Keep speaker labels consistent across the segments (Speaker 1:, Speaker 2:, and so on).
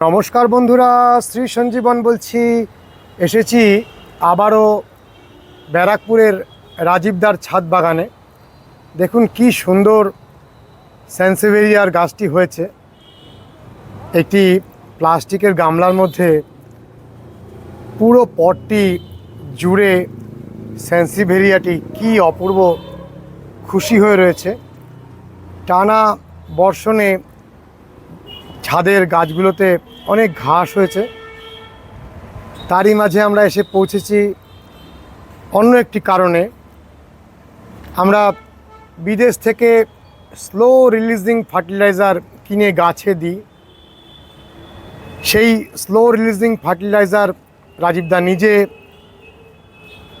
Speaker 1: নমস্কার বন্ধুরা, শ্রী সঞ্জীবন বলছি। এসেছি আবারও ব্যারাকপুরের রাজীবদার ছাদ বাগানে। দেখুন কি সুন্দর স্যান্সেভেরিয়ার গাছটি হয়েছে। একটি প্লাস্টিকের গামলার মধ্যে পুরো পটটি জুড়ে স্যান্সিভেরিয়াটি কি অপূর্ব খুশি হয়ে রয়েছে। টানা বর্ষণে ছাদের গাছগুলোতে অনেক ঘাস হয়েছে। তারই মাঝে আমরা এসে পৌঁছেছি অন্য একটি কারণে। আমরা বিদেশ থেকে স্লো রিলিজিং ফার্টিলাইজার কিনে গাছে দিই। সেই স্লো রিলিজিং ফার্টিলাইজার রাজীবদা নিজে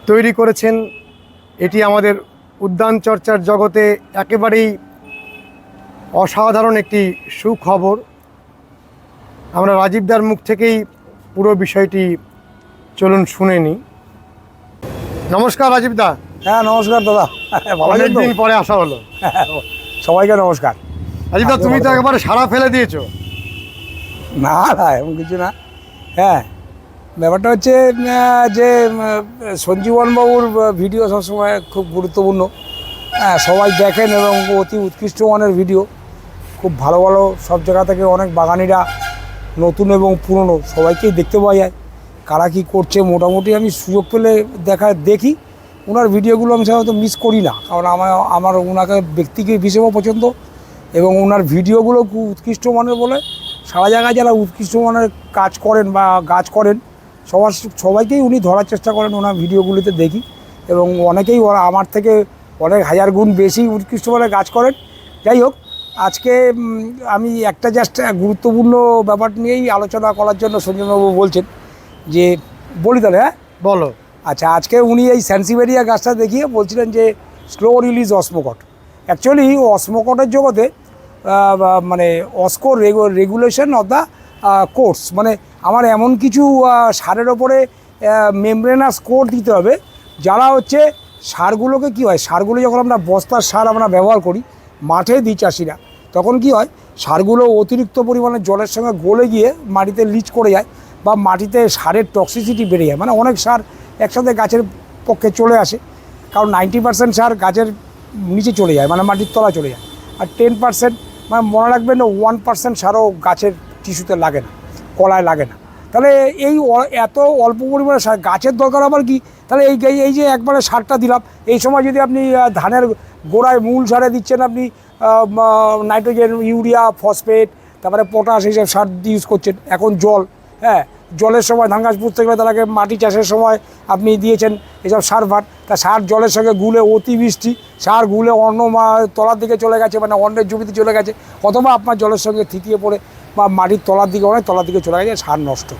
Speaker 1: তৈরি করেছেন। এটি আমাদের উদ্যান চর্চার জগতে একেবারেই অসাধারণ একটি সুখবর। আমরা রাজীবদার মুখ থেকেই পুরো বিষয়টি চলুন শুনে নিই। নমস্কার রাজীবদা
Speaker 2: হ্যাঁ নমস্কার দাদা?
Speaker 1: অনেকদিন পরে আসা হলো।
Speaker 2: সবাইকে নমস্কার।
Speaker 1: রাজীবদা তুমি তো একেবারে সারা ফেলে দিয়েছ।
Speaker 2: না না এমন কিছু না। হ্যাঁ ব্যাপারটা হচ্ছে যে সঞ্জীবনবাবুর ভিডিও সবসময় খুব গুরুত্বপূর্ণ। হ্যাঁ সবাই দেখেন এবং অতি উৎকৃষ্ট মানের ভিডিও। খুব ভালো ভালো সব জায়গা থেকে অনেক বাগানিরা নতুন এবং পুরনো, সবাইকেই দেখতে পাওয়া যায়। কারা কী করছে, মোটামুটি আমি সুযোগ পেলে দেখা, দেখি। ওনার ভিডিওগুলো আমি সাধারণত মিস করি না, কারণ আমার আমার ওনাকে ব্যক্তিকে হিসেবেও পছন্দ এবং ওনার ভিডিওগুলো খুব উৎকৃষ্ট মানের বলে সারা জায়গায় যারা উৎকৃষ্ট মানের কাজ করেন বা গাছ করেন, সবার, সবাইকেই উনি ধরার চেষ্টা করেন ওনার ভিডিওগুলিতে দেখি এবং অনেকেই ওরা আমার থেকে অনেক হাজার গুণ বেশি উৎকৃষ্ট মানের গাছ করেন। যাই হোক আজকে আমি একটা জাস্ট গুরুত্বপূর্ণ ব্যাপার নিয়েই আলোচনা করার জন্য সঞ্জয়বাবু বলছেন যে বলি তাহলে হ্যাঁ?
Speaker 1: বলো।
Speaker 2: আচ্ছা আজকে উনি এই স্যান্সিভেরিয়া গাছটা দেখিয়ে বলছিলেন যে স্লো রিলিজ অসমোকট। অ্যাকচুয়ালি অসমোকটের জগতে মানে অস্কো রেগুলেশন অফ দ্য কোর্স মানে আমার এমন কিছু সারের ওপরে মেমব্রেনাস কোড দিতে হবে যারা হচ্ছে সারগুলোকে কি হয় সারগুলো যখন আমরা বস্তার সার আমরা ব্যবহার করি মাঠে দিই চাষিরা। তখন কি হয়, সারগুলো অতিরিক্ত পরিমাণে জলের সঙ্গে গলে গিয়ে মাটিতে লিচ করে যায় বা মাটিতে সারের টক্সিসিটি বেড়ে যায়। মানে অনেক সার একসাথে গাছের পক্ষে চলে আসে, কারণ নাইনটি পার্সেন্ট সার গাছের নিচে চলে যায় মানে মাটির তলা চলে যায়। আর টেন পার্সেন্ট মানে মনে রাখবেন ওয়ান পার্সেন্ট সারও গাছের টিস্যুতে লাগে না, কলায় লাগে না। তাহলে এই এত অল্প পরিমাণে সার গাছের দরকার আবার কি? তাহলে এই, এই- যে একবারে সারটা দিলাম, এই সময় যদি আপনি ধানের গোড়ায় মূল সারে দিচ্ছেন আপনি নাইট্রোজেন, ইউরিয়া, ফসফেট, তারপরে পটাশ এইসব সার ইউজ করছেন, এখন জল হ্যাঁ? জলের সময় ধান গাছ পুঁততে গেলে তাদেরকে মাটি চাষের সময় আপনি দিয়েছেন এসব সার ভার, তা সার জলের সঙ্গে গুলে অতিবৃষ্টি সার গুলে অন্য তলার দিকে চলে গেছে মানে অন্যের জমিতে চলে গেছে, অথবা আপনার জলের সঙ্গে থিতিয়ে পড়ে বা মাটির তলার দিকে অনেক তলার দিকে চলে গেছে, সার নষ্ট।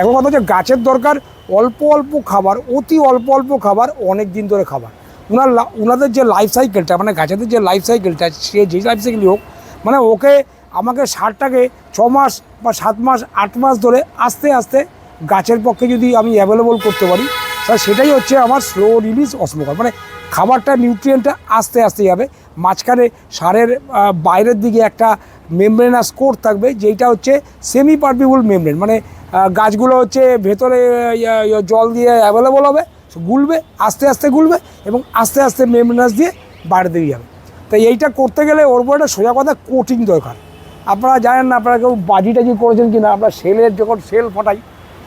Speaker 2: এখন কথা হচ্ছে গাছের দরকার অল্প অল্প খাবার, অতি অল্প অল্প খাবার, অনেক দিন ধরে খাবার। ওনার উনাদের যে লাইফ সাইকেলটা মানে গাছেদের যে লাইফ সাইকেলটা সে যে লাইফ সাইকেলই হোক মানে ওকে আমাকে সারটাকে ছ মাস বা সাত মাস, আট মাস ধরে আস্তে আস্তে গাছের পক্ষে যদি আমি অ্যাভেলেবল করতে পারি তাহলে সেটাই হচ্ছে আমার স্লো রিলিজ অসমকার মানে খাবারটা নিউট্রিয়েন্টটা আস্তে আস্তে যাবে। মাঝখানে সারের বাইরের দিকে একটা মেমব্রেনাস কোট থাকবে, যেইটা হচ্ছে সেমি পারপিবল মেমব্রেন মানে গাছগুলো হচ্ছে ভেতরে জল দিয়ে অ্যাভেলেবল হবে গুলবে, আস্তে আস্তে গুলবে এবং আস্তে আস্তে মেমব্রেনাস দিয়ে বাইরে দিয়ে যাবে। তাই এইটা করতে গেলে ওর উপর একটা সোজা কথা কোটিং দরকার। আপনারা জানেন না, আপনারা কেউ বাজি টাজি করেছেন কি না আমরা সেলের যখন সেল ফটাই,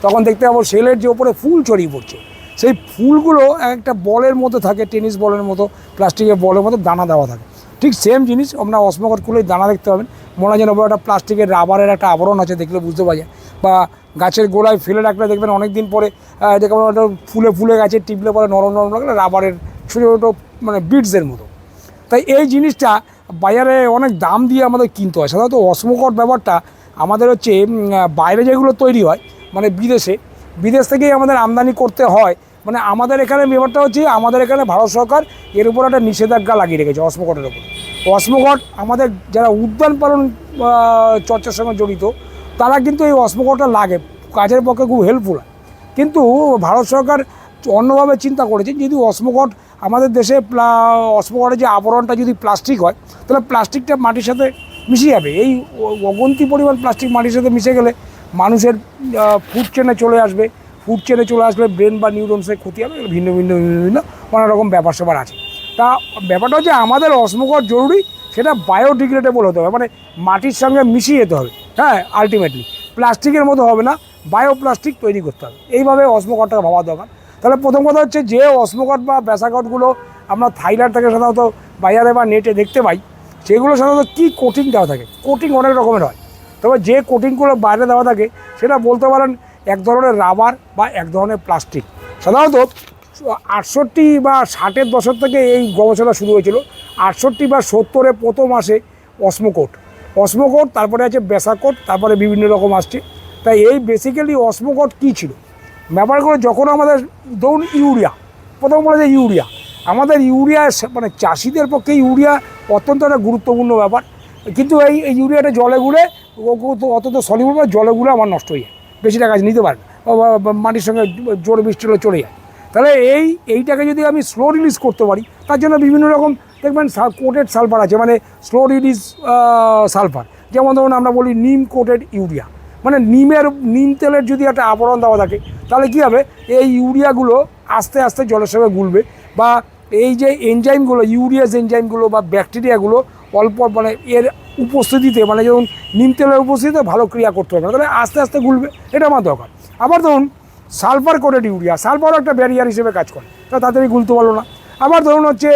Speaker 2: তখন দেখতে পাবো সেলের যে ওপরে ফুল ছড়িয়ে পড়ছে, সেই ফুলগুলো একটা বলের মতো থাকে, টেনিস বলের মতো, প্লাস্টিকের বলের মতো দানা দেওয়া থাকে। ঠিক সেম জিনিস আপনার অসমকট খুলেই দানা দেখতে পাবেন। মনে হয় যেন একটা প্লাস্টিকের রাবারের একটা আবরণ আছে দেখলে বুঝতে পারা বা গাছের গোড়ায় ফেলে রাখলে দেখবেন অনেক দিন পরে দেখবেন ওটা ফুলে ফুলে গেছে, টিপলে পরে নরম নরম লাগলে রাবারের ছোটো ছোটো মানে বিটসের মতো। তাই এই জিনিসটা বাজারে অনেক দাম দিয়ে আমাদের কিনতে হয়। সাধারণত অসমকট ব্যাপারটা আমাদের হচ্ছে বাইরে যেগুলো তৈরি হয় মানে বিদেশে, বিদেশ থেকেই আমাদের আমদানি করতে হয় মানে আমাদের এখানে ব্যাপারটা হচ্ছে, আমাদের এখানে ভারত সরকার এর উপর একটা নিষেধাজ্ঞা লাগিয়ে রেখেছে অসমকটের ওপর অসমকট আমাদের যারা উদ্যান পালন চর্চার সঙ্গে জড়িত, তারা কিন্তু এই অসমকটটা লাগে। কাজের পক্ষে খুব হেল্পফুল হয় কিন্তু ভারত সরকার অন্যভাবে চিন্তা করেছে, যদি অসমকট আমাদের দেশে অসমকটের যে আবরণটা যদি প্লাস্টিক হয়, তাহলে প্লাস্টিকটা মাটির সাথে মিশে যাবে। এই অগন্তি পরিমাণ প্লাস্টিক মাটির সাথে মিশে গেলে মানুষের ফুড চেনে চলে আসবে। ফুড চেনে চলে আসলে ব্রেন বা নিউরনসের ক্ষতি হবে, ভিন্ন ভিন্ন ভিন্ন ভিন্ন অনেক রকম ব্যাপার স্যাপার আছে। তা ব্যাপারটা হচ্ছে আমাদের অসমকর জরুরি, সেটা বায়োডিগ্রেডেবল হতে হবে মানে মাটির সঙ্গে মিশিয়ে যেতে হবে হ্যাঁ আলটিমেটলি প্লাস্টিকের মতো হবে না বায়োপ্লাস্টিক তৈরি করতে হবে। এইভাবে অসমকরটাকে ভাবা দরকার। তাহলে প্রথম কথা হচ্ছে যে অসমকট বা ব্যাসাকটগুলো আমরা থাইল্যান্ড থেকে সাধারণত বাজারে বা নেটে দেখতে পাই, সেগুলো সাধারণত কী কোটিং দেওয়া থাকে? কোটিং অনেক রকমের হয়। তবে যে কোটিংগুলো বাইরে দেওয়া থাকে, সেটা বলতে পারেন এক ধরনের রাবার বা এক ধরনের প্লাস্টিক। সাধারণত আটষট্টি বা ষাটের দশক থেকে এই গবেষণা শুরু হয়েছিল। আটষট্টি বা সত্তরে প্রথম আসে অসমোকোট। অসমোকোট, তারপরে আছে বেসাকোট, তারপরে বিভিন্ন রকম আসছে। তাই এই বেসিক্যালি অসমোকোট কী ছিল? ব্যাপারগুলো যখন আমাদের ধরুন ইউরিয়া, প্রথম বলা যায় ইউরিয়া। আমাদের ইউরিয়া মানে চাষিদের পক্ষে ইউরিয়া অত্যন্ত একটা গুরুত্বপূর্ণ ব্যাপার। কিন্তু এই ইউরিয়াটা জলে গুলে ও- ও তো, অত তো সলিউল বা জলে গুলে আমার নষ্ট হয়ে যায়। বেশিটা কাজ নিতে পারে না। মাটির সঙ্গে জোর বৃষ্টি হলে চলে যায়। তাহলে এই, এইটাকে যদি আমি স্লো রিলিজ করতে পারি, তার জন্য বিভিন্ন রকম, দেখবেন কোটেড সালফার আছে মানে স্লো রিলিজ সালফার যেমন ধরুন আমরা বলি নিম কোটেড ইউরিয়া মানে নিমের, নিম তেলের যদি একটা আবরণ দেওয়া থাকে, তাহলে কী হবে? এই ইউরিয়াগুলো আস্তে আস্তে জলের সঙ্গে গুলবে বা এই যে এনজাইমগুলো ইউরিয়াস এনজাইমগুলো বা ব্যাকটেরিয়াগুলো অল্প মানে এর উপস্থিতিতে মানে যখন নিম তেলের উপস্থিতিতে ভালো ক্রিয়া করতে হবে তাহলে আস্তে আস্তে গুলবে, এটা আমার দরকার। আবার ধরুন, সালফার কোটেড ইউরিয়া, সালফারও একটা ব্যারিয়ার হিসেবে কাজ করে, তা তাড়াতাড়ি গুলতে পারল না। আবার ধরুন হচ্ছে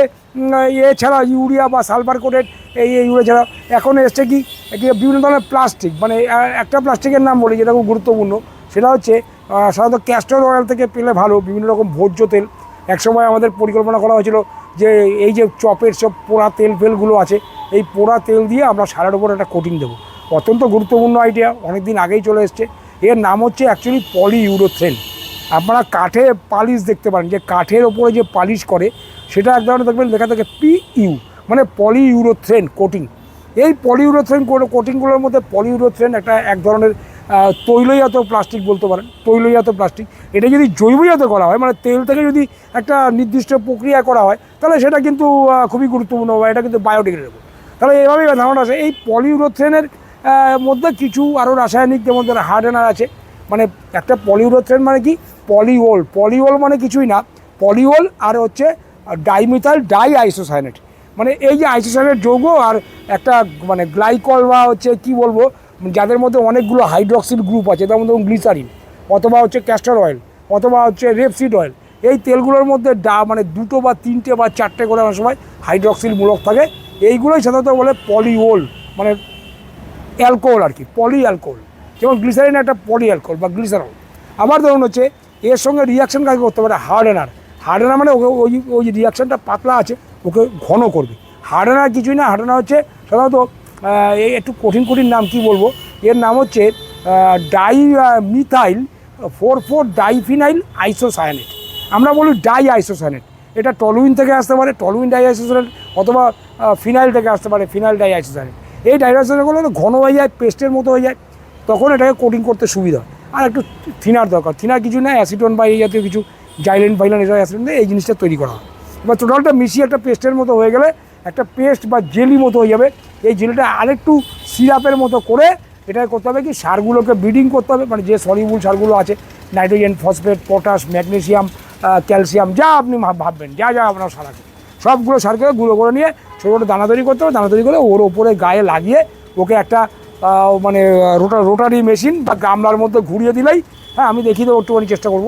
Speaker 2: এছাড়া ইউরিয়া বা সালফার কোটেড এই ইউরিয়া ছাড়া, এখন এসছে কি বিভিন্ন ধরনের প্লাস্টিক মানে একটা প্লাস্টিকের নাম বলি যেটা খুব গুরুত্বপূর্ণ, সেটা হচ্ছে সাধারণত ক্যাস্টর অয়েল থেকে পেলে ভালো, বিভিন্ন রকম ভোজ্য তেল। একসময় আমাদের পরিকল্পনা করা হয়েছিল যে এই যে চপের সব পোড়া তেল ফেলগুলো আছে, এই পোড়া তেল দিয়ে আমরা সারার উপর একটা কোটিং দেবো। অত্যন্ত গুরুত্বপূর্ণ আইডিয়া অনেক দিন আগেই চলে এসছে। এর নাম হচ্ছে অ্যাকচুয়ালি পলি ইউরোথ্রেন আপনারা কাঠে পালিশ দেখতে পারেন, যে কাঠের ওপরে যে পালিশ করে, সেটা এক ধরনের দেখবেন লেখা থাকে পি ইউ মানে পলি ইউরোথ্রেন কোটিং এই পলিউরোথ্রেন কোটিংগুলোর মধ্যে পলিউরোথ্রেন একটা এক ধরনের তৈলজাত প্লাস্টিক বলতে পারেন, তৈলজাত প্লাস্টিক। এটা যদি জৈবজাত করা হয় মানে তেল থেকে যদি একটা নির্দিষ্ট প্রক্রিয়া করা হয়, তাহলে সেটা কিন্তু খুবই গুরুত্বপূর্ণ বা এটা কিন্তু বায়োডিগ্রেডেবল। তাহলে এভাবেই ধারণা আছে, এই পলিউরোথ্রেনের মধ্যে কিছু আরও রাসায়নিক, যেমন ধরো হার্ডেনার আছে মানে একটা পলিউরোথ্রেন মানে কি? পলিওল। পলিওল মানে কিছুই না, পলিওল আর হচ্ছে ডাইমিথাল ডাই আইসোসাইনেট মানে এই যে আইসোসাইনেট যৌগ আর একটা মানে গ্লাইকল বা হচ্ছে কি বলব যাদের মধ্যে অনেকগুলো হাইড্রক্সিল গ্রুপ আছে, যেমন ধরুন গ্লিসারিন, অথবা হচ্ছে ক্যাস্টর অয়েল অথবা হচ্ছে রেপসিড অয়েল এই তেলগুলোর মধ্যে ডা মানে দুটো বা তিনটে বা চারটে করে অনেক সময় হাইড্রক্সিল মূলক থাকে। এইগুলোই সাধারণত বলে পলিওল মানে অ্যালকোহল আর কি পলি অ্যালকোহল যেমন গ্লিসারিন একটা পলি অ্যালকোহল বা গ্লিসারল আবার ধরুন হচ্ছে, এর সঙ্গে রিয়াকশন কাকে করতে পারে? হার্ডেনার হার্ডেনার মানে ওকে, ওই ওই রিয়াকশানটা পাতলা আছে, ওকে ঘন করবে। হার্ডেনার কিছুই না হার্ডেনার হচ্ছে সাধারণত এই একটু কঠিন কঠিন নাম কি বলব? এর নাম হচ্ছে di methyl, four four diphenyl isocyanate. আমরা বলি ডাই আইসোসায়ানেট। এটা টলুইন থেকে আসতে পারে, টলুইন ডাই আইসোসায়ানেট, অথবা ফিনাইল থেকে আসতে পারে, ফিনাইল ডাই আইসোসায়ানেট। এই ডাইভার্সনগুলো ঘন হয়ে যায়, পেস্টের মতো হয়ে যায়, তখন এটাকে কোটিং করতে সুবিধা হয়। আর একটু থিনার দরকার। থিনার কিছু না অ্যাসিডন বা এই জাতীয় কিছু, জাইলেন ফাইলেন এসব অ্যাসিডন দিয়ে এই জিনিসটা তৈরি করা হয়। এবার টোটালটা মিশিয়ে একটা পেস্টের মতো হয়ে গেলে একটা পেস্ট বা জেলি মতো হয়ে যাবে। এই জেলিটা আরেকটু সিরাপের মতো করে এটা করতে হবে কি, সারগুলোকে ব্রিডিং করতে হবে। মানে যে সলিউবল সারগুলো আছে, nitrogen, phosphate, potash, magnesium calcium, যা আপনি ভাববেন, যা যা আপনার সার আছে। সবগুলো সারকে গুঁড়ো করে নিয়ে ছোটো ছোটো দানা তৈরি করতে হবে। দানা তৈরি করে ওর ওপরে গায়ে লাগিয়ে ওকে একটা মানে রোটা রোটারি মেশিন বা গামলার মধ্যে ঘুরিয়ে দিলেই হ্যাঁ আমি দেখিয়ে দেবো, একটুখানি চেষ্টা করব।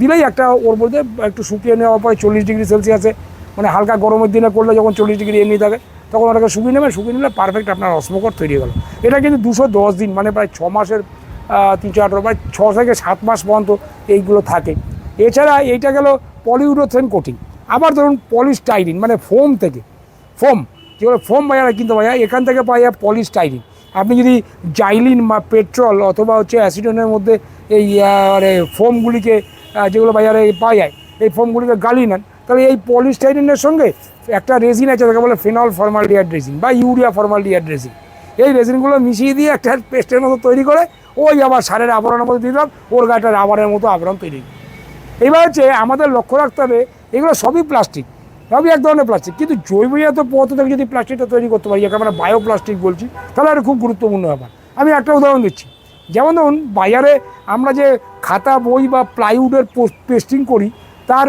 Speaker 2: দিলেই একটা ওর মধ্যে একটু শুকিয়ে নেওয়ার পরে চল্লিশ ডিগ্রি সেলসিয়াসে মানে হালকা গরমের দিনে করলে যখন চল্লিশ ডিগ্রি এমনি থাকে, তখন ওটাকে শুকিয়ে নেবে, শুকিয়ে নিলে পারফেক্ট আপনার অস্মকর তৈরি হয়ে গেল। এটা কিন্তু দুশো দশ দিন মানে প্রায় ছ মাসের তিন চার প্রায় ছ থেকে সাত মাস পর্যন্ত এইগুলো থাকে। এছাড়া এইটা গেল পলিউরোথ্রেন কোটিং আবার ধরুন পলিস্টাইরিন মানে ফোম থেকে। ফোম যেগুলো ফোম বাজারে কিনতে পাওয়া যায় এখান থেকে পাওয়া যায় পলিস্টাইরিন আপনি যদি জাইলিন বা পেট্রোল অথবা হচ্ছে অ্যাসিডনের মধ্যে এই মানে ফোমগুলিকে যেগুলো বাজারে পাওয়া যায়, এই ফোমগুলিকে গালি নেন তাহলে এই পলিস্টাইরিনের সঙ্গে একটা রেজিন আছে তাকে বলে ফিনল ফর্মালডিহাইড রেজিন বা ইউরিয়া ফর্মালডিহাইড রেজিন এই রেজিনগুলো মিশিয়ে দিয়ে একটা পেস্টের মতো তৈরি করে, ওই আবার সারের আবরণের দিয়ে দিলাম, ওর গাটা রাবারের মতো আবরণ তৈরি। এবার হচ্ছে আমাদের লক্ষ্য রাখতে হবে, এগুলো সবই প্লাস্টিক সবই এক ধরনের প্লাস্টিক কিন্তু জৈবজাত পদার্থ থেকে যদি প্লাস্টিকটা তৈরি করতে পারি যাকে আমরা বায়ো প্লাস্টিক বলছি, তাহলে এটা খুব গুরুত্বপূর্ণ ব্যাপার। আমি একটা উদাহরণ দিচ্ছি, যেমন ধরুন, বাজারে আমরা যে খাতা, বই বা প্লাইউডের পেস্টিং করি তার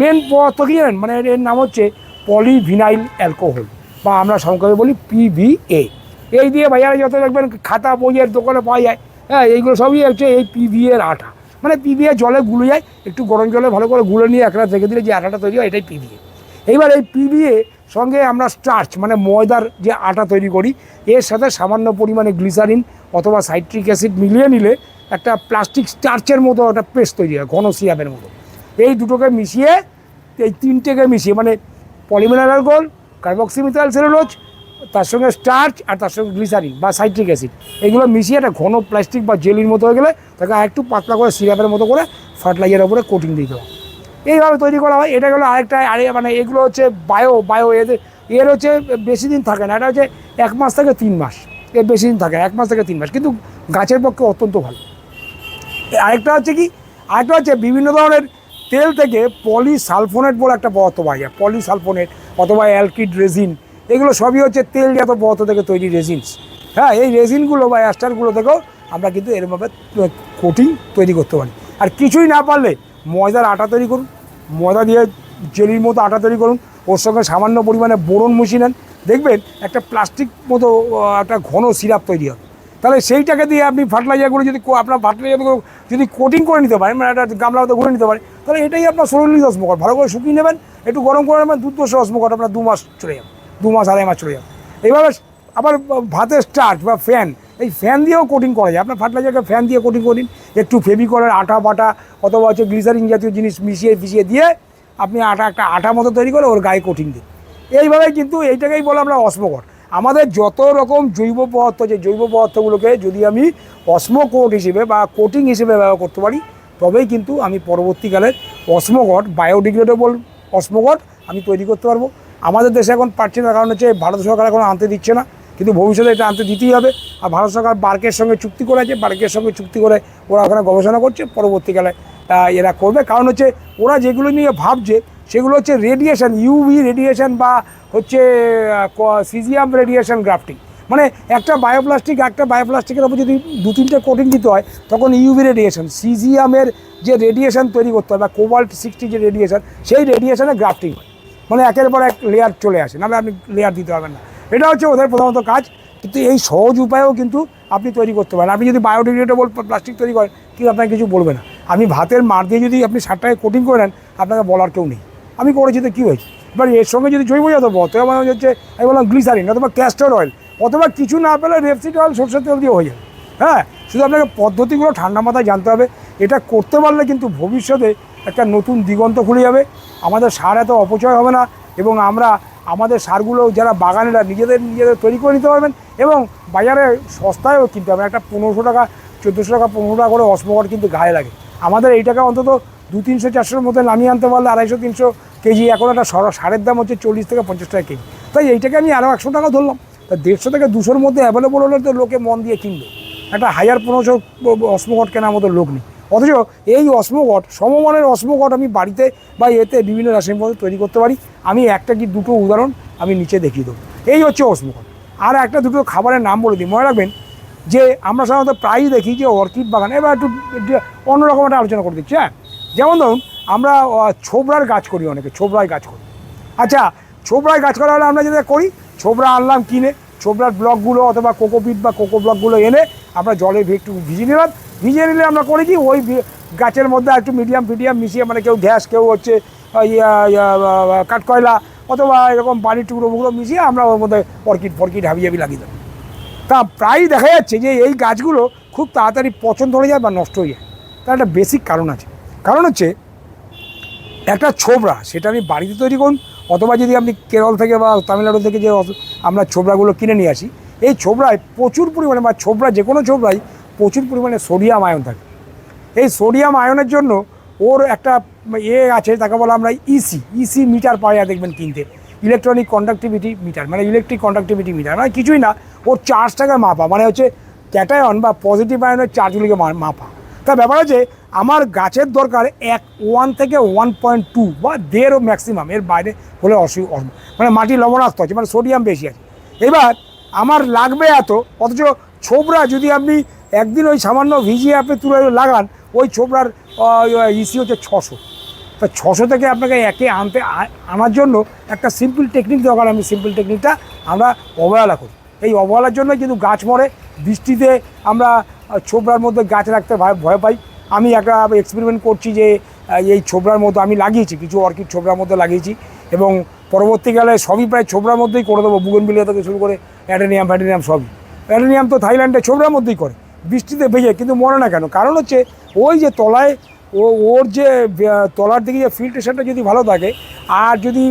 Speaker 2: মেন পদার্থ কি জানেন? মানে এর নাম হচ্ছে পলিভিনাইল অ্যালকোহল বা আমরা সংক্ষেপে বলি পিভিএ এই দিয়ে বাজারে যত দেখবেন খাতা, বইয়ের দোকানে পাওয়া যায় হ্যাঁ এইগুলো সবই হচ্ছে এই পিভিএ এর আটা। মানে পিভিএ জলে গুলে যায়, একটু গরম জলে ভালো করে গুলে নিয়ে একটা রেখে দিলে যে আটাটা তৈরি হয়, এটাই পিভিএ এইবার এই পিভিএ সঙ্গে আমরা স্টার্চ মানে ময়দার যে আটা তৈরি করি, এর সাথে সামান্য পরিমাণে গ্লিসারিন অথবা সাইট্রিক অ্যাসিড মিলিয়ে নিলে একটা প্লাস্টিক স্টার্চের মতো একটা পেস্ট তৈরি হয়, ঘন সিরাপের মতো। এই দুটোকে মিশিয়ে, এই তিনটেকে মিশিয়ে মানে পলিমিনার অ্যালকোহল কার্বক্সিমিথাইল সেলুলোজ, তার সঙ্গে স্টার্চ আর তার সঙ্গে গ্লিসারিন বা সাইট্রিক অ্যাসিড। এগুলো মিশিয়ে একটা ঘন প্লাস্টিক বা জেলির মতো হয়ে গেলে তাকে একটু পাতলা করে সিরাপের মতো করে ফার্টিলাইজারের উপরে কোটিং দিতে হয় এইভাবে তৈরি করা হয়। এটা হলো আরেকটা আরে মানে এগুলো হচ্ছে বায়ো বায়ো এদের এর হচ্ছে বেশি দিন থাকে না। এটা হচ্ছে এক মাস থেকে তিন মাস। এর বেশি দিন থাকে এক মাস থেকে তিন মাস। কিন্তু গাছের পক্ষে অত্যন্ত ভালো। আরেকটা হচ্ছে কি? আরেকটা হচ্ছে বিভিন্ন ধরনের তেল থেকে পলিসালফোনেট বলে একটা পদার্থ পাওয়া যায়। পলিসালফোনেট অথবা অ্যালকিড রেজিন, এগুলো সবই হচ্ছে তেলজাত পদার্থ থেকে তৈরি রেজিনস। হ্যাঁ এই রেজিনগুলো বা অ্যাস্টারগুলো থেকেও আমরা কিন্তু এরমভাবে কোটিং তৈরি করতে পারি। আর কিছুই না পারলে ময়দার আটা তৈরি করুন, ময়দা দিয়ে জেলির মতো আটা তৈরি করুন, ওর সঙ্গে সামান্য পরিমাণে বোরন মিশিয়ে নেন। দেখবেন একটা প্লাস্টিক মতো একটা ঘন সিরাপ তৈরি হবে তাহলে সেইটাকে দিয়ে আপনি ফার্টিলাইজারগুলো যদি আপনার ফার্টিলাইজারগুলো যদি কোটিং করে নিতে পারেন মানে একটা গামলা মতো ঘুরে নিতে পারেন, তাহলে এটাই আপনার শরীর অস্মকর ভালো করে শুকিয়ে নেবেন, একটু গরম করে নেবেন দুধ দোষ অস্মকর আপনার দু মাস চলে যাবে, দু মাস, আড়াই মাস চলে যাবে। এইভাবে আবার ভাতের স্টার্ট বা ফ্যান এই ফ্যান দিয়েও কোটিং করা যায়। আপনার ফার্টিলাইজারকে ফ্যান দিয়ে কোটিং করে একটু ফেভিকলের আটা বাটা অথবা হচ্ছে গ্লিসারিন জাতীয় জিনিস মিশিয়ে ফিশিয়ে দিয়ে আপনি আটা একটা আটা মতো তৈরি করে ওর গায়ে কোটিং দিন। এইভাবে কিন্তু এইটাকেই বলে আমরা অস্মকর আমাদের যত রকম জৈব পদার্থ যে জৈব পদার্থগুলোকে যদি আমি অস্মোকোট হিসেবে বা কোটিং হিসেবে ব্যবহার করতে পারি, তবেই কিন্তু আমি পরবর্তীকালে অস্মোকট বায়োডিগ্রেডেবল অস্মোকট আমি তৈরি করতে পারব। আমাদের দেশে এখন পারছে না, কারণ হচ্ছে ভারত সরকার এখন আনতে দিচ্ছে না, কিন্তু ভবিষ্যতে এটা আনতে দিতেই হবে। আর ভারত সরকার বার্কের সঙ্গে চুক্তি করেছে, বার্কের সঙ্গে চুক্তি করে ওরা ওখানে গবেষণা করছে, পরবর্তীকালে এরা করবে। কারণ হচ্ছে ওরা যেগুলো নিয়ে ভাবছে সেগুলো হচ্ছে রেডিয়েশন ইউভি রেডিয়েশন বা হচ্ছে সিজিয়াম রেডিয়েশন গ্রাফটিং মানে একটা বায়োপ্লাস্টিক একটা বায়োপ্লাস্টিকের ওপর যদি দু তিনটে কোটিং দিতে হয়, তখন ইউভি রেডিয়েশন সিজিয়ামের যে রেডিয়েশন তৈরি করতে হয় বা কোবাল্ট সিক্সটি যে রেডিয়েশন সেই রেডিয়েশনে গ্রাফটিং হয়। মানে একের পর এক লেয়ার চলে আসে, নাহলে আপনি লেয়ার দিতে পারবেন না। এটা হচ্ছে ওদের প্রধানত কাজ, কিন্তু এই সহজ উপায়েও কিন্তু আপনি তৈরি করতে পারেন। আপনি যদি বায়োডিগ্রেডেবল প্লাস্টিক তৈরি করেন, কিন্তু আপনাকে কিছু বলবে না। আপনি ভাতের মার দিয়ে যদি আপনি ষাটটাকে কোটিং করে নেন, আপনাকে বলার কেউ নেই। আমি করেছি তো কী হয়েছে? এবার এর সঙ্গে যদি জৈবজাত অথবা মানে হচ্ছে, আমি বললাম গ্লিসারিন অথবা ক্যাস্টর অয়েল অথবা কিছু না পেলে রেপসিড অয়েল সরষের তেল দিয়ে হয়ে যাবে। হ্যাঁ শুধু আপনাকে পদ্ধতিগুলো ঠান্ডা মাথায় জানতে হবে। এটা করতে পারলে কিন্তু ভবিষ্যতে একটা নতুন দিগন্ত খুলে যাবে। আমাদের সার এত অপচয় হবে না এবং আমরা, আমাদের সারগুলো যারা বাগানেরা নিজেদের নিজেদের তৈরি করে নিতে পারবেন এবং বাজারে সস্তায়ও কিনতে হবে। একটা পনেরোশো টাকা, চোদ্দোশো টাকা পনেরো টাকা করে অসমকট কিন্তু গায়ে লাগে। আমাদের এই টাকা অন্তত দু তিনশো চারশোর মধ্যে নামিয়ে আনতে পারলে আড়াইশো, তিনশো কেজি। এখন একটা সর- সারের দাম হচ্ছে চল্লিশ থেকে পঞ্চাশ টাকা কেজি। তাই এইটাকে আমি আরও একশো টাকা ধরলাম। তা দেড়শো থেকে দুশোর মধ্যে অ্যাভেলেবল হলে তো লোকে মন দিয়ে কিনবে। একটা হাজার পনেরোশো অসমকট কেনার মতো লোক নেই। অথচ এই অসমকট সমমানের অসমকট আমি বাড়িতে বা এতে বিভিন্ন রাসায়নিক পদার্থ তৈরি করতে পারি। আমি একটা কি দুটো উদাহরণ আমি নিচে দেখিয়ে দেবো। এই হচ্ছে অসমকট আর একটা দুটো খাবারের নাম বলে দিই। মনে রাখবেন যে আমরা সাধারণত প্রায়ই দেখি যে অর্কিড বাগান। এবার একটু অন্যরকম একটা আলোচনা করে দিচ্ছি হ্যাঁ? যেমন ধরুন আমরা আহ, ছোবড়ার গাছ করি অনেকে ছোবড়ায় গাছ করি। আচ্ছা ছোবড়ায় গাছ করা হলে আমরা যেটা করি ছোবড়া আনলাম কিনে ছোবড়ার ব্লকগুলো অথবা কোকোপিট বা কোকো ব্লকগুলো এনে আমরা জলে একটু ভিজিয়ে নিলাম। ভিজিয়ে নিলে আমরা করি কি ওই গাছের মধ্যে একটু মিডিয়াম ফিডিয়াম মিশিয়ে মানে কেউ গ্যাস কেউ হচ্ছে কাঠকয়লা অথবা এরকম বাড়ির টুকরোগুলো মিশিয়ে আমরা ওর মধ্যে অর্কিড ফর্কিড হাবি হাবি লাগিয়ে দেবো। তা প্রায়ই দেখা যাচ্ছে যে এই গাছগুলো খুব তাড়াতাড়ি পচন ধরে যায় বা নষ্ট হয়ে যায়। তার একটা বেসিক কারণ আছে। কারণ হচ্ছে, একটা ছোবড়া, সেটা আমি বাড়িতে তৈরি করুন, অথবা যদি আপনি কেরল থেকে বা তামিলনাড়ু থেকে যে আমরা ছোবড়াগুলো কিনে নিয়ে আসি, এই ছোবড়ায় প্রচুর পরিমাণে বা ছোবড়া যে কোনো ছোবড়াই প্রচুর পরিমাণে সোডিয়াম আয়ন থাকে। এই সোডিয়াম আয়নের জন্য ওর একটা এ আছে, তাকে বলা আমরা ইসি ইসি মিটার পাওয়া দেখবেন কিনতে। ইলেকট্রনিক কন্ডাক্টিভিটি মিটার মানে ইলেকট্রিক কন্ডাক্টিভিটি মিটার মানে কিছুই না, ওর চার্জটাকে মাপা মানে হচ্ছে ক্যাটায়ন বা পজিটিভ আয়নের চার্জগুলিকে মাপা। তা ব্যাপার হচ্ছে আমার গাছের দরকার এক ওয়ান থেকে ওয়ান পয়েন্ট টু বা দেড়ও ম্যাক্সিমাম এর বাইরে হলে অসু- মানে মাটি লবণাক্ত আছে মানে সোডিয়াম বেশি আছে। এবার আমার লাগবে এত, অথচ ছোবরা যদি আপনি একদিন ওই সামান্য ভিজিয়ে আপনি তুলে লাগান, ওই ছোবরার ইসি হচ্ছে ছশো। তা ছশো থেকে আপনাকে একে আনতে আনার জন্য একটা সিম্পল টেকনিক দরকার, আমি সিম্পল টেকনিকটা আমরা অবহেলা করি। এই অবহেলার জন্য কিন্তু গাছ মরে, বৃষ্টিতে আমরা ছোবরার মধ্যে গাছ রাখতে ভয় পাই। আমি একটা এক্সপেরিমেন্ট করছি যে এই ছোবরার মধ্যে আমি লাগিয়েছি, কিছু অর্কিড ছোবরার মধ্যে লাগিয়েছি এবং পরবর্তীকালে সবই প্রায় ছোবরার মধ্যেই করে দেবো বুগনবিলিয়া থেকে শুরু করে অ্যাডেনিয়াম ফ্যাডেনিয়াম সবই। অ্যাডেনিয়াম তো থাইল্যান্ডে ছোবরার মধ্যেই করে, বৃষ্টিতে ভেজে, কিন্তু মরে না কেন? কারণ হচ্ছে ওই যে তলায়, ও, ওর যে তলার দিকে যে ফিল্ট্রেশনটা যদি ভালো থাকে, আর যদি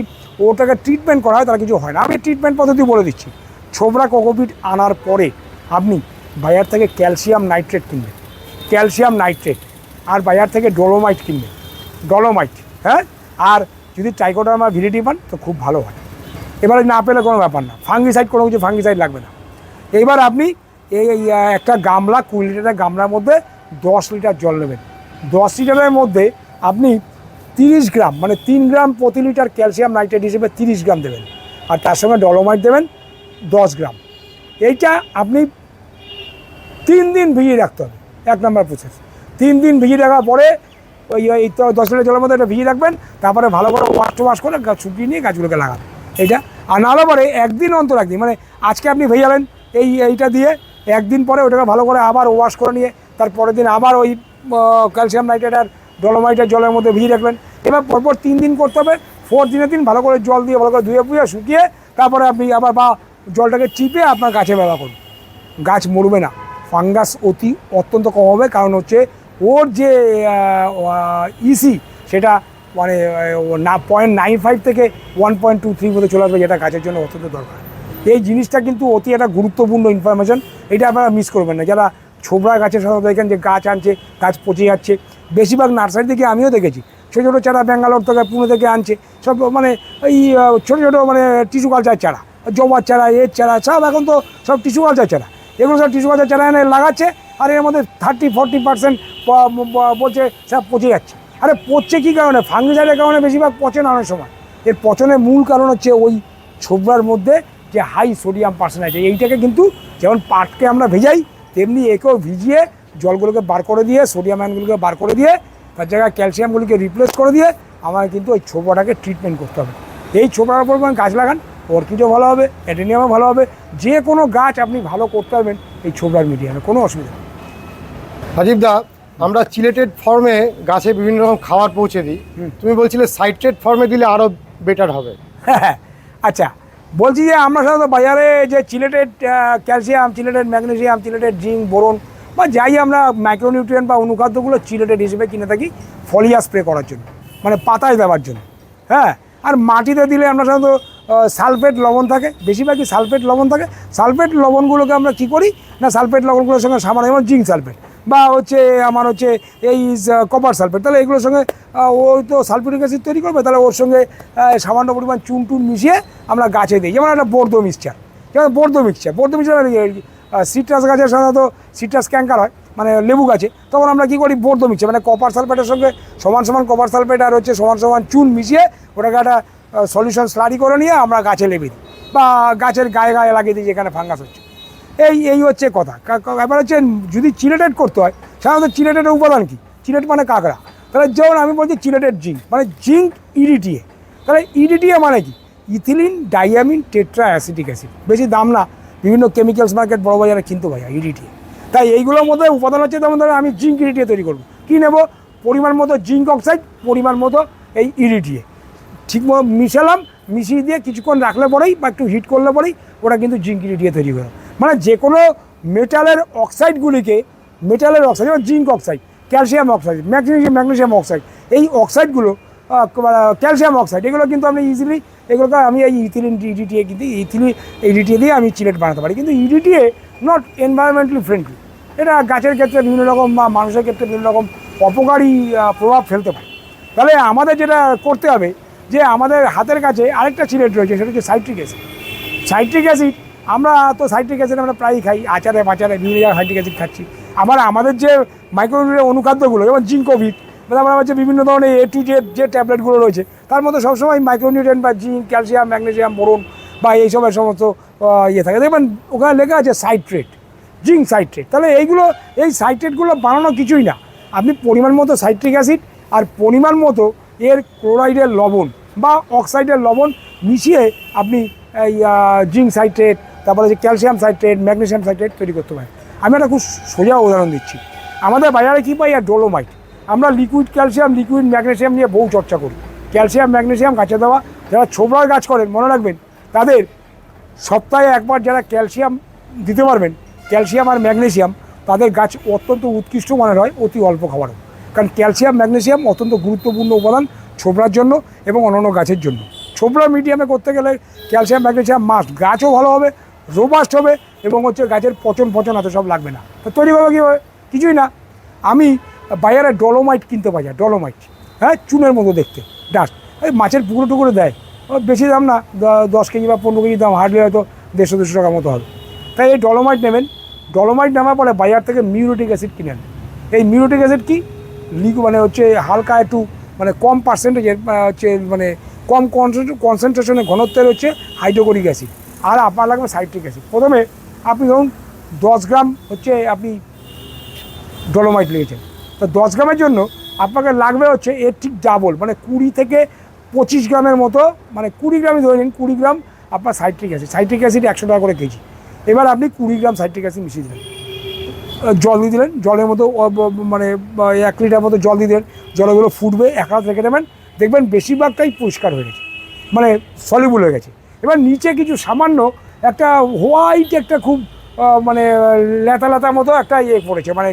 Speaker 2: ওটাকে ট্রিটমেন্ট করা হয়, তাহলে কিছু হয় না। আমি ট্রিটমেন্ট পদ্ধতি বলে দিচ্ছি। ছোবরা কোকোপিট আনার পরে আপনি বাজার থেকে ক্যালসিয়াম নাইট্রেট কিনবেন। Calcium nitrate. আর বাজার থেকে ডোলোমাইট কিনবেন ডলোমাইট হ্যাঁ? আর যদি টাইকোডার্মা ভিরিটি পান তো খুব ভালো হয়। এবারে না পেলে কোনো ব্যাপার না। ফাঙ্গিসাইড কোনো কিছু ফাঙ্গিসাইড লাগবে না। এইবার আপনি এই, একটা গামলা কুড়ি লিটারের গামলার মধ্যে দশ লিটার জল নেবেন। দশ লিটারের মধ্যে আপনি তিরিশ গ্রাম মানে তিন গ্রাম প্রতি লিটার ক্যালসিয়াম নাইট্রেট হিসেবে তিরিশ গ্রাম দেবেন। আর তার সঙ্গে ডলোমাইট দেবেন দশ গ্রাম। এইটা আপনি তিন দিন ভিজিয়ে রাখতে হবে। এক নম্বর প্রসেস তিন দিন ভিজিয়ে রাখার পরে ওই এই তো দশ লিটার জলের মধ্যে এটা ভিজিয়ে রাখবেন, তারপরে ভালো করে ওয়াশ ওয়াশ করে শুকিয়ে নিয়ে গাছগুলোকে লাগাবেন। এইটা। আর নাহলে পরে একদিন অন্তর একদিন মানে আজকে আপনি ভেজালেন এই, এইটা দিয়ে একদিন পরে ওটাকে ভালো করে আবার ওয়াশ করে নিয়ে তার পরের দিন আবার ওই ক্যালসিয়াম নাইট্রেট আর ডলোমাইটের জলের মধ্যে ভিজিয়ে রাখবেন। এবার পরপর তিন দিন করতে হবে ফোর দিনের দিন ভালো করে জল দিয়ে ভালো করে ধুয়ে ফুয়ে শুকিয়ে তারপরে আপনি আবার বা জলটাকে চিপে আপনার গাছে ব্যবহার করুন। গাছ মরবে না। ফাঙ্গাস অতি অত্যন্ত কম হবে। কারণ হচ্ছে ওর যে ইসি সেটা মানে না পয়েন্ট নাইন ফাইভ থেকে ওয়ান পয়েন্ট টু থ্রি মধ্যে চলে আসবে, যেটা গাছের জন্য অত্যন্ত দরকার। এই জিনিসটা কিন্তু অতি একটা গুরুত্বপূর্ণ ইনফরমেশন এটা আপনারা মিস করবেন না। যারা ছোবরা গাছের সাধারণত দেখেন যে গাছ আনছে, গাছ পচে যাচ্ছে, বেশিরভাগ নার্সারি থেকে আমিও দেখেছি। ছোটো ছোটো চারা ব্যাঙ্গালোর থেকে, পুনে থেকে আনছে, সব মানে এই ছোটো ছোটো মানে টিস্যু কালচার চারা জবার চারা এর চারা, সব এখন তো সব টিস্যু কালচার চারা। এগুলো সব টিস্যু চারা এনে লাগাচ্ছে আর এর মধ্যে থার্টি ফর্টি পার্সেন্ট বলছে সব পচে যাচ্ছে। আরে পচছে কী কারণে? ফাঙ্গিসাইডের কারণে বেশিরভাগ পচে না অনেক সময়। এর পচনের মূল কারণ হচ্ছে ওই ছোবরার মধ্যে যে হাই সোডিয়াম পার্সেন্ট আছে এইটাকে কিন্তু যেমন পাটকে আমরা ভেজাই, তেমনি একেও ভিজিয়ে জলগুলোকে বার করে দিয়ে সোডিয়াম আয়নগুলোকে বার করে দিয়ে, তার জায়গায় ক্যালসিয়ামগুলিকে রিপ্লেস করে দিয়ে আমার কিন্তু ওই ছোবরাটাকে ট্রিটমেন্ট করতে হবে। এই ছোবরার উপর গাছ লাগান অর্কিডও ভালো হবে অ্যাটেনিয়ামও ভালো হবে যে কোনো গাছ আপনি ভালো করতে পারবেন এই ছোবরার মিডিয়ামে কোনো অসুবিধা নেই।
Speaker 1: রাজীব দা আমরা চিলেটেড ফর্মে গাছে বিভিন্ন রকম খাবার পৌঁছে দিই। তুমি বলছিলে সাইট্রেট ফর্মে দিলে আরও বেটার হবে।
Speaker 2: হ্যাঁ আচ্ছা বলছি যে আমরা সাধারণত বাজারে যে chelated calcium chelated magnesium chelated zinc boron বা যাই আমরা মাইক্রোনিউট্রিয়েন্ট বা অনুখাদ্যগুলো চিলেটেড হিসেবে কিনে থাকি ফলিয়া স্প্রে করার জন্য মানে পাতায় দেওয়ার জন্য হ্যাঁ আর মাটিতে দিলে আমরা সাধারণত সালফেট লবণ থাকে বেশিরভাগই সালফেট লবণ থাকে। সালফেট লবণগুলোকে আমরা কী করি? না সালফেট লবণগুলোর সঙ্গে সামান্য যেমন জিঙ্ক সালফেট বা হচ্ছে আমার হচ্ছে এই কপার সালফেট। তাহলে এগুলোর সঙ্গে আহ, ও তো সালফিউরিক অ্যাসিড তৈরি করবে তাহলে ওর সঙ্গে সামান্য পরিমাণ চুন টুন মিশিয়ে আমরা গাছে দিই। যেমন একটা বর্দ মিক্সচার যেমন Bordeaux mixture Bordeaux mixture citrus গাছের সাধারণত সিট্রাস ক্যাঙ্কার হয় মানে লেবু গাছে। তখন আমরা কী করি? বর্দ মিক্সচার মানে কপার সালফেটের সঙ্গে সমান সমান কপার সালফেট আর হচ্ছে সমান সমান চুন মিশিয়ে ওটাকে একটা সলিউশন স্লারি করে নিয়ে আমরা গাছে লেবে দিই বা গাছের গায়ে গায়ে লাগিয়ে দিই যেখানে ফাঙ্গাস হচ্ছে। এই এই হচ্ছে কথা। এবার হচ্ছে যদি চিলেটেড করতে হয়, সাধারণত চিলেটেডের উপাদান কি? চিলেট মানে কাঁকড়া। তাহলে যেমন আমি বলছি চিলেটেড জিঙ্ক মানে জিঙ্ক ইডিটিএ তাহলে ইডিটিএ মানে কি? Ethylene diamine tetra acetic acid বেশি দাম না। বিভিন্ন কেমিক্যালস মার্কেট বড় বাজারে কিনতে পাই ইডিটিএ তাই এইগুলোর মধ্যে উপাদান হচ্ছে যেমন ধরো আমি জিঙ্ক ইডিটিএ তৈরি করব। কী নেব? পরিমাণ মতো জিঙ্ক অক্সাইড পরিমাণ মতো এই ইডিটিএ ঠিক মতো মিশালাম, মিশিয়ে দিয়ে কিছুক্ষণ রাখলে পরেই বা একটু হিট করলে পরেই ওটা কিন্তু জিঙ্কি দিয়ে তৈরি করে। মানে যে কোনো মেটালের অক্সাইডগুলিকে মেটালের অক্সাইড যেমন zinc oxide calcium oxide magnesium magnesium oxide এই অক্সাইডগুলো ক্যালসিয়াম অক্সাইড এগুলো কিন্তু আমি ইজিলি এগুলোকে আমি এই ইথিলিন ইডিটিএ কিন্তু ইথিলি ইডিটিএ দিয়ে আমি চিলেট বানাতে পারি। কিন্তু ইডিটিএ নট এনভায়রনমেন্টালি ফ্রেন্ডলি এটা গাছের ক্ষেত্রে বিভিন্ন রকম বা মানুষের ক্ষেত্রে বিভিন্ন রকম অপকারী প্রভাব ফেলতে পারে। তাহলে আমাদের যেটা করতে হবে যে আমাদের হাতের কাছে আরেকটা সিলেট রয়েছে, সেটা হচ্ছে সাইট্রিক অ্যাসিড। সাইট্রিক অ্যাসিড, আমরা তো সাইট্রিক অ্যাসিড আমরা প্রায়ই খাই, আচারে বাচারে বিভিন্ন জায়গায় সাইট্রিক অ্যাসিড খাচ্ছি। আবার আমাদের যে মাইক্রোনিউট্রিয়েন্ট অনুখাদ্যগুলো, যেমন জিঙ্কোভিট তারপর আমার যে বিভিন্ন ধরনের এ টু জেড যে ট্যাবলেটগুলো রয়েছে, তার মধ্যে সবসময় মাইক্রোনিউট্রিয়েন্ট বা জিঙ্ক, ক্যালসিয়াম, ম্যাগনেসিয়াম, বোরন বা এইসবের সমস্ত ইয়ে থাকে। দেখবেন ওখানে লেখা আছে সাইট্রেট, জিঙ্ক সাইট্রেট। তাহলে এইগুলো, এই সাইট্রেটগুলো বানানো কিছুই না। আপনি পরিমাণ মতো সাইট্রিক অ্যাসিড আর পরিমাণ মতো এর ক্লোরাইডের লবণ বা অক্সাইডের লবণ মিশিয়ে আপনি এই জিঙ্ক সাইট্রেট, তারপরে যে ক্যালসিয়াম সাইট্রেট ম্যাগনেশিয়াম সাইট্রেট তৈরি করতে পারেন। আমি একটা খুব সোজা উদাহরণ দিচ্ছি। আমাদের বাজারে কী পাই? আর ডোলোমাইট। আমরা লিকুইড ক্যালসিয়াম, লিকুইড ম্যাগনেসিয়াম নিয়ে বহু চর্চা করি। ক্যালসিয়াম, ম্যাগনেসিয়াম গাছে দেওয়া যারা ছোবড়ার গাছ করেন, মনে রাখবেন, তাদের সপ্তাহে একবার যারা ক্যালসিয়াম দিতে পারবেন, ক্যালসিয়াম আর ম্যাগনেসিয়াম, তাদের গাছ অত্যন্ত উৎকৃষ্ট মানের হয়, অতি অল্প খাবার কারণ ক্যালসিয়াম, ম্যাগনেসিয়াম অত্যন্ত গুরুত্বপূর্ণ উপাদান ছোবড়ার জন্য এবং অন্যান্য গাছের জন্য। ছোবড়া মিডিয়ামে করতে গেলে ক্যালসিয়াম, ম্যাগনেসিয়াম মাস্ট গাছও ভালো হবে রোবাস্ট হবে এবং হচ্ছে গাছের পচন পচন এত সব লাগবে না। তো তৈরি হবে কী হবে কিছুই না। আমি বাজারে ডলোমাইট কিনতে পাই যায় ডলোমাইট। হ্যাঁ চুনের মতো দেখতে ডাস্ট এই মাছের পুকুরে টুকুরে দেয়। বেশি দাম না দশ কেজি বা পনেরো কেজি দাম হার্ডলি হয়তো দেড়শো, দুশো টাকার মতো হবে। তাই এই ডলোমাইট নেবেন। ডলোমাইট নেওয়ার পরে বাজার থেকে মিউরিটিক অ্যাসিড কিনে এই মিউরিটিক অ্যাসিড কি? লিক মানে হচ্ছে হালকা একটু মানে কম পার্সেন্টেজের হচ্ছে মানে কম কনসেন্ট্রেশনের ঘনত্বের হচ্ছে হাইড্রোকোনিক অ্যাসিড আর আপনার লাগবে সাইট্রিক অ্যাসিড। প্রথমে আপনি ধরুন দশ গ্রাম হচ্ছে আপনি ডলোমাইট লেগেছে তো দশ গ্রামের জন্য আপনাকে লাগবে হচ্ছে এর ঠিক ডাবল মানে কুড়ি থেকে পঁচিশ গ্রামের মতো মানে কুড়ি গ্রামই ধরে নিন, কুড়ি গ্রাম আপনার সাইট্রিক অ্যাসিড সাইট্রিক অ্যাসিড একশো টাকা করে কেজি। এবার আপনি কুড়ি গ্রাম সাইট্রিক অ্যাসিড মিশিয়ে দিলেন। জল দিয়ে দিলেন। জলের মতো মানে এক লিটার মতো জল দিয়ে দিলেন। জলগুলো ফুটবে, এক হাত রেখে দেবেন। দেখবেন বেশিরভাগটাই পরিষ্কার হয়ে গেছে। মানে সলিবল হয়ে গেছে। এবার নিচে কিছু সামান্য একটা হোয়াইট একটা খুব মানে লেতা লেতার মতো একটা ইয়ে পড়েছে। মানে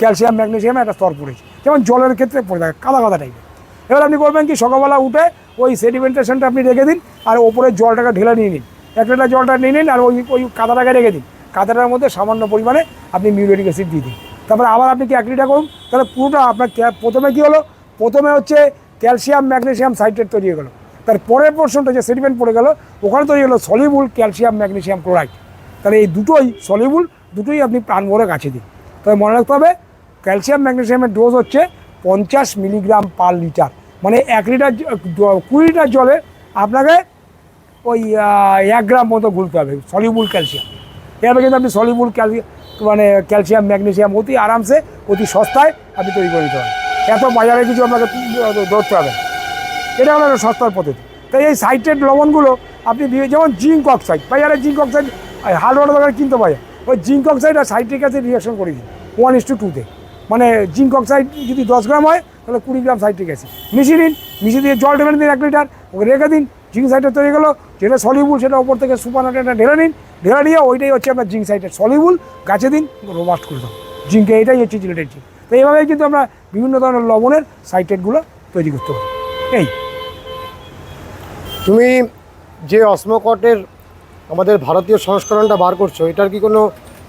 Speaker 2: ক্যালসিয়াম ম্যাগনেসিয়াম একটা স্তর পড়েছে। যেমন জলের ক্ষেত্রে পড়ে থাকে, কাদা কাদা টাইপের এবার আপনি করবেন কি, সকালবেলা উঠে ওই সেডিমেন্টেশনটা আপনি রেখে দিন, আর ওপরে জলটাকে ঢেলে নিয়ে নিন। এক লিটার জলটা নিয়ে নিন, আর ওই ওই কাদাটাকে রেখে দিন। কাদাটার মধ্যে সামান্য পরিমাণে আপনি মিউরিক অ্যাসিড দিয়ে দিন। তারপরে আবার আপনি কি এক লিটার করুন তাহলে পুরোটা আপনার প্রথমে কী হলো? প্রথমে হচ্ছে ক্যালসিয়াম ম্যাগনেশিয়াম সাইট্রেট তৈরি হয়ে গেলো। তার পরের পোর্শনটা যে সেডিমেন্ট পড়ে গেল, ওখানে তৈরি হলো সলিবুল ক্যালসিয়াম ম্যাগনেসিয়াম ক্লোরাইড তাহলে এই দুটোই সলিবুল দুটোই আপনি প্রাণ ভরে গাছে দিন। তবে মনে রাখতে হবে ক্যালসিয়াম ম্যাগনেসিয়ামের ডোজ হচ্ছে পঞ্চাশ মিলিগ্রাম পার লিটার। মানে এক লিটার কুড়ি লিটার জলে আপনাকে ওই এক গ্রাম মতো গুলতে হবে সলিবুল ক্যালসিয়াম এভাবে কিন্তু আপনি সলিবুল ক্যালসিয়াম মানে ক্যালসিয়াম ম্যাগনেশিয়াম অতি আরামসে, অতি সস্তায় আপনি তৈরি করে পারেন। এত বাজারে কিছু আপনাকে ধরতে হবে এটা হলো একটা সস্তার পদ্ধতি। তাই এই সাইট্রেট লবণগুলো আপনি যেমন জিঙ্ক অক্সাইড বাজারে জিঙ্ক অক্সাইড হার্ড ওয়াটার দোকানে কিনতে পারে। ওই জিঙ্ক অক্সাইড আর সাইট্রিক অ্যাসিড রিয়াকশন করে দিন। ওয়ান ইস টু টুতে মানে জিঙ্ক অক্সাইড যদি দশ গ্রাম হয়, তাহলে কুড়ি গ্রাম সাইট্রিক অ্যাসিড। মিশিয়ে দিন, মিশিয়ে দিয়ে জল ঢেলে দিন এক লিটার, ওকে রেখে দিন, জিঙ্ক সাইট্রেট তৈরি গেলো যেটা সলিবুল সেটা ওপর থেকে সুপার নাইট্রেটটা ঢেলে নিন ঢেলে নিয়ে ওইটাই হচ্ছে আপনার জিঙ্ক সাইট্রেট সলিবুল গাছে দিন রোবাস্ট করে দাও। জিঙ্কে এটাই হচ্ছে জিলেটের জিঙ্ক তো এইভাবেই কিন্তু আমরা বিভিন্ন ধরনের লবণের সাইটেটগুলো তৈরি করতে পারি। এই।
Speaker 1: তুমি যে অসমকটের আমাদের ভারতীয় সংস্করণটা বার করছ এটার কি কোনো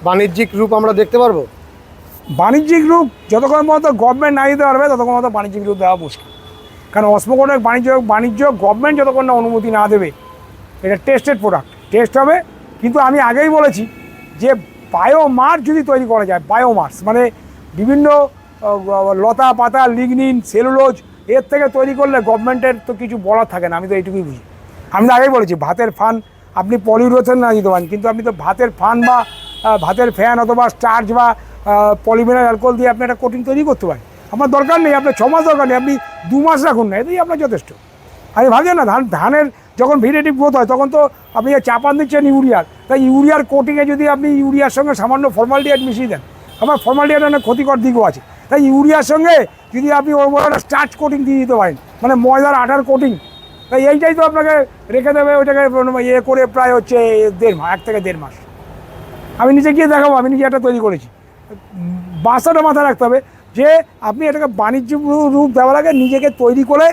Speaker 1: বাণিজ্যিক রূপ আমরা দেখতে পারব?
Speaker 2: বাণিজ্যিক রূপ যতক্ষণ পর্যন্ত গভর্নমেন্ট না দিতে পারবে ততক্ষণ পর্যন্ত বাণিজ্যিক রূপ দেওয়া মুশকিল। কারণ অস্মকটের বাণিজ্য বাণিজ্য গভর্নমেন্ট যতক্ষণ না অনুমতি না দেবে এটা টেস্টেড প্রোডাক্ট টেস্ট হবে, কিন্তু আমি আগেই বলেছি যে বায়োমার্স যদি তৈরি করা যায় বায়োমার্স মানে বিভিন্ন লতা পাতা লিগনিন সেলুলোজ এর থেকে তৈরি করলে গভর্নমেন্টের তো কিছু বলার থাকে না, আমি তো এইটুকুই বুঝি। আমি তো আগেই বলেছি, ভাতের ফান, আপনি পলিউরেশন না দিতে পারেন, কিন্তু আপনি তো ভাতের ফান বা ভাতের ফ্যান অথবা স্টার্চ বা পলিমিনার অ্যালকোহল দিয়ে আপনি একটা কোটিং তৈরি করতে পারেন। আমার দরকার নেই, আপনার ছ মাস দরকার নেই, আপনি দু মাস রাখুন না এটাই আপনার যথেষ্ট। আমি ভাবছেন না, ধান, ধানের যখন ভেরিয়েটিভ গ্রোথ হয়, তখন তো আপনি চাপান দিচ্ছেন ইউরিয়ার, তাই ইউরিয়ার কোটিংয়ে যদি আপনি ইউরিয়ার সঙ্গে সামান্য ফর্মালিটিয়াট মিশিয়ে দেন, আমার ফর্মালিটিয়াট অনেক ক্ষতিকর দিকও আছে। তাই ইউরিয়ার সঙ্গে যদি আপনি ওর একটা স্টার্চ কোটিং দিয়ে দিতে পারেন মানে ময়দার আটার কোটিং তাই এইটাই তো আপনাকে রেখে দেবে, ওইটাকে ইয়ে করে প্রায় হচ্ছে দেড় মাস, এক থেকে দেড় মাস। আমি নিজে গিয়ে দেখাবো, আমি নিজে একটা তৈরি করেছি। বাসাটা মাথায় রাখতে হবে যে আপনি এটাকে বাণিজ্যিক রূ- রূপ দেওয়ার আগে নিজেকে তৈরি করে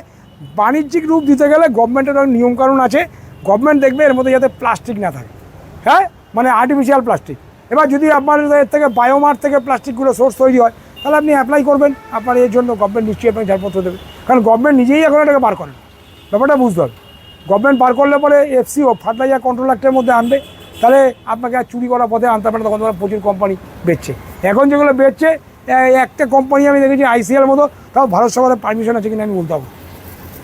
Speaker 2: বাণিজ্যিক রূপ দিতে গেলে গভর্নমেন্টের অনেক নিয়মকানুন আছে। গভর্নমেন্ট দেখবে এর মধ্যে যাতে প্লাস্টিক না থাকে। হ্যাঁ? মানে আর্টিফিশিয়াল প্লাস্টিক এবার যদি আপনার এর থেকে বায়োমার থেকে প্লাস্টিকগুলো সোর্স তৈরি হয়, তাহলে আপনি অ্যাপ্লাই করবেন। আপনার এর জন্য গভর্নমেন্ট নিশ্চয়ই আপনাকে ছাড়পত্র দেবে। কারণ গভর্নমেন্ট নিজেই এখন এটাকে বার করেন ব্যাপারটা বুঝতে হবে। গভর্নমেন্ট বার করলে পরে এফসিও ফার্টিলাইজার কন্ট্রোল অ্যাক্টের মধ্যে আনবে। তাহলে আপনাকে আর চুরি করার পথে আনতে পারে তখন তোমার প্রচুর কোম্পানি বেচছে। এখন যেগুলো বেচছে একটা কোম্পানি আমি দেখেছি আইসিএল মতো। তাও ভারত সরকারের পারমিশন আছে কিনা আমি বলতে পারব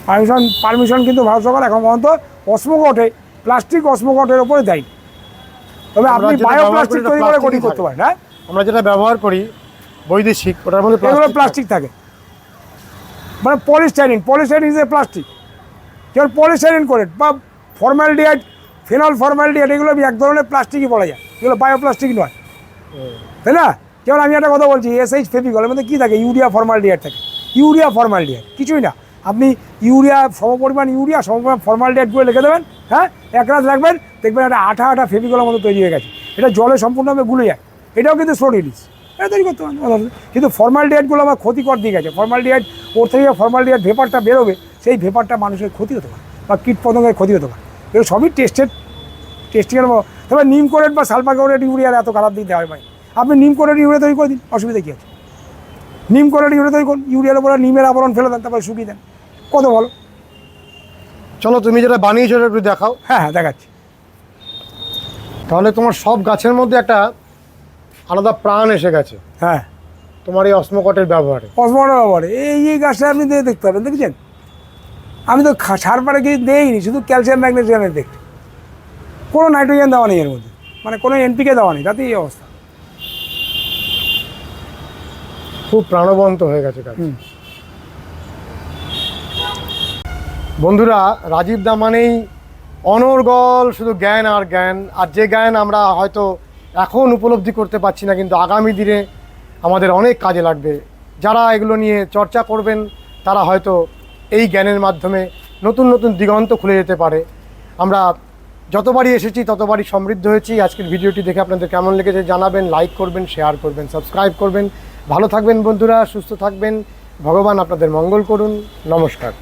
Speaker 2: পারমিশন পারমিশন কিন্তু ভারত সরকার এখন পর্যন্ত অসমকটে প্লাস্টিক অসমকটের ওপরে দেয় তবে আপনি বায়োপ্লাস্টিক তৈরি করে
Speaker 1: plastic-ই
Speaker 2: করতে পারেন হ্যাঁ?
Speaker 1: আমরা যেটা ব্যবহার করি বৈদেশিক ওটার মধ্যে
Speaker 2: এগুলো প্লাস্টিক থাকে। মানে polystyrene polystyrene is a plastic যেমন পলিস্টাইরিন করে বা ফর্মালডিহাইড ফেনল ফর্মালডিহাইড এগুলো এক ধরনের প্লাস্টিকই বলা যায়। এগুলো বায়োপ্লাস্টিক নয়। তাই না? যেমন আমি একটা কথা বলছি এসএইচ ফেভিকলের মধ্যে কী থাকে? ইউরিয়া ফর্মালডিহাইড থাকে। ইউরিয়া ফর্মালডিহাইড কিছুই না। আপনি ইউরিয়া, সমপরিমাণ ইউরিয়া, সমপরিমাণ ফর্মালডিহাইড করে লিখে দেবেন হ্যাঁ? এক রাত রাখবেন, দেখবেন একটা আঠা আঠা ফেভিকলের মতো তৈরি হয়ে গেছে। এটা জলে সম্পূর্ণভাবে গুলে যায়। এটাও কিন্তু স্লো রিলিজ এটা তৈরি করতে পারেন। কিন্তু ফর্মালডিহাইডগুলো আমার ক্ষতিকর দিক আছে। ফর্মালডিহাইড ওর থেকে ফর্মাল ফর্মালডিহাইড ভেপারটা বেরোবে, সেই ভেপারটা মানুষের ক্ষতি হতে পারে বা কীট পতঙ্গের ক্ষতি হতে পারে। এগুলো সবই টেস্টেড টেস্টিংয়ের তবে নিম কোরেট বা সালফা কোরেট ইউরিয়ার এত খারাপ দিক দেওয়া হয় আপনি নিম কোরেট ইউরিয়া তৈরি করে দিন, অসুবিধা কী আছে? নিম কোরেট ইউরিয়া তৈরি করুন, ইউরিয়ার উপরে নিমের আবরণ ফেলে দেন, তারপরে শুকিয়ে দেন। কত বলো।
Speaker 1: চলো তুমি যেটা বানিয়েছো একটু দেখাও।
Speaker 2: হ্যাঁ হ্যাঁ দেখাচ্ছি।
Speaker 1: তাহলে তোমার সব গাছের মধ্যে একটা আলাদা প্রাণ এসে গেছে।
Speaker 2: হ্যাঁ।
Speaker 1: তোমার এই অস্মকটের ব্যবহারে।
Speaker 2: অসমটা ব্যবহারে। এই এই গাছটা আপনি দিয়ে দেখতে পাবেন দেখেছেন? আমি তো সার পারে কিছু দেইনি শুধু ক্যালসিয়াম ম্যাগনেসিয়ামের দেখতে কোনো নাইট্রোজেন দেওয়া নেই এর মধ্যে। মানে কোনো এনপিকে দেওয়া নেই তাতেই এই অবস্থা।
Speaker 1: খুব প্রাণবন্ত হয়ে গেছে গাছ। বন্ধুরা, রাজীব দা মানেই অনর্গল, শুধু জ্ঞান আর জ্ঞান। আর যে জ্ঞান আমরা হয়তো এখন উপলব্ধি করতে পারছি না, কিন্তু আগামী দিনে আমাদের অনেক কাজে লাগবে। যারা এগুলো নিয়ে চর্চা করবেন, তারা হয়তো এই জ্ঞানের মাধ্যমে নতুন নতুন দিগন্ত খুলে যেতে পারে। আমরা যতবারই এসেছি, ততবারই সমৃদ্ধ হয়েছি। আজকের ভিডিওটি দেখে আপনাদের কেমন লেগেছে জানাবেন লাইক করবেন শেয়ার করবেন সাবস্ক্রাইব করবেন। ভালো থাকবেন বন্ধুরা, সুস্থ থাকবেন। ভগবান আপনাদের মঙ্গল করুন। নমস্কার।